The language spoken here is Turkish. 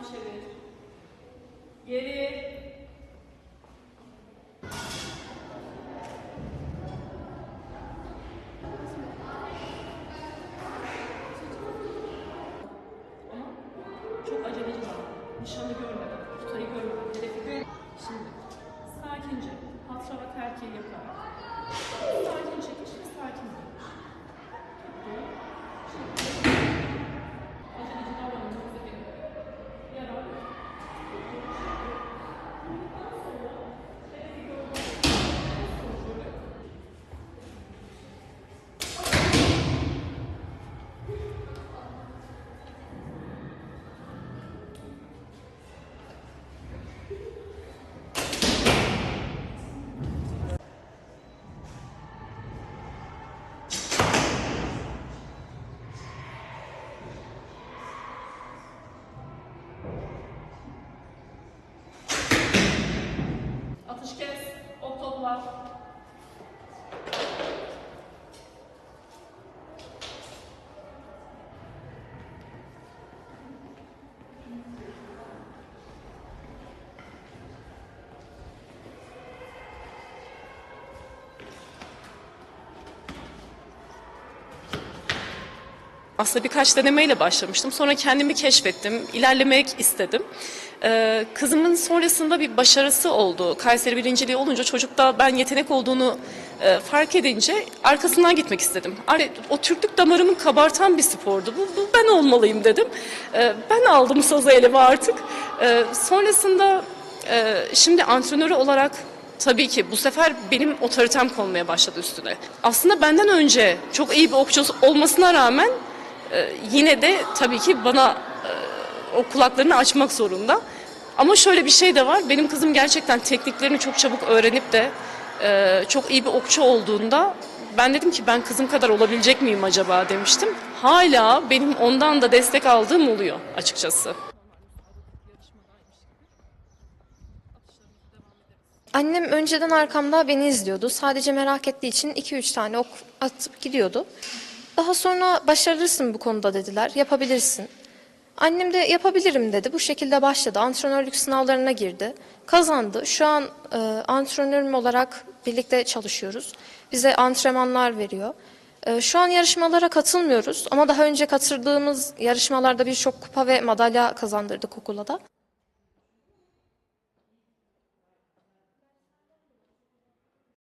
çevir. Geri. Ama çok aceleci var. Nişanı görmeden, tutayı görmeden, hedefi. Şimdi sakince, hatravat erkeği yaparak. Ok Aslında birkaç denemeyle başlamıştım. Sonra kendimi keşfettim, ilerlemek istedim. Ee, kızımın sonrasında bir başarısı oldu. Kayseri birinciliği olunca çocukta ben yetenek olduğunu e, fark edince arkasından gitmek istedim. O Türklük damarımı kabartan bir spordu. Bu, bu ben olmalıyım dedim. Ee, ben aldım sazı elime artık. Ee, sonrasında e, şimdi antrenörü olarak Tabii ki bu sefer benim otoritem konmaya başladı üstüne. Aslında benden önce çok iyi bir okçu olmasına rağmen e, yine de tabii ki bana e, o kulaklarını açmak zorunda. Ama şöyle bir şey de var. Benim kızım gerçekten tekniklerini çok çabuk öğrenip de e, çok iyi bir okçu olduğunda ben dedim ki ben kızım kadar olabilecek miyim acaba demiştim. Hala benim ondan da destek aldığım oluyor açıkçası. Annem önceden arkamda beni izliyordu. Sadece merak ettiği için 2-3 tane ok atıp gidiyordu. Daha sonra başarılısın bu konuda dediler. Yapabilirsin. Annem de yapabilirim dedi. Bu şekilde başladı. Antrenörlük sınavlarına girdi. Kazandı. Şu an e, antrenörüm olarak birlikte çalışıyoruz. Bize antrenmanlar veriyor. E, şu an yarışmalara katılmıyoruz ama daha önce katıldığımız yarışmalarda birçok kupa ve madalya kazandırdık okula da.